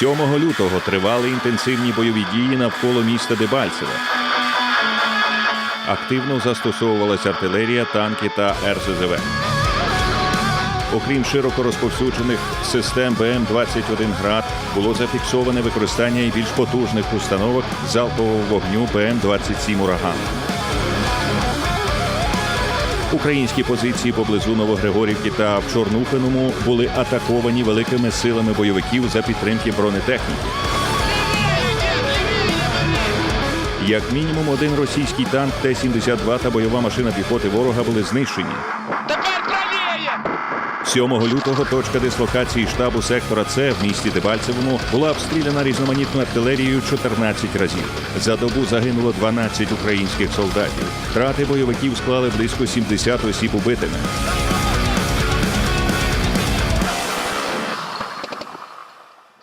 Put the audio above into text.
7 лютого тривали інтенсивні бойові дії навколо міста Дебальцеве. Активно застосовувалася артилерія, танки та РСЗВ. Окрім широко розповсюджених систем БМ-21 «Град», було зафіксоване використання і більш потужних установок залпового вогню БМ-27 «Ураган». Українські позиції поблизу Новогригорівки та в Чорнухиному були атаковані великими силами бойовиків за підтримки бронетехніки. Як мінімум один російський танк Т-72 та бойова машина піхоти ворога були знищені. Тепер 7 лютого точка дислокації штабу сектора С в місті Дебальцевому була обстріляна різноманітною артилерією 14 разів. За добу загинуло 12 українських солдатів. Втрати бойовиків склали близько 70 осіб убитими.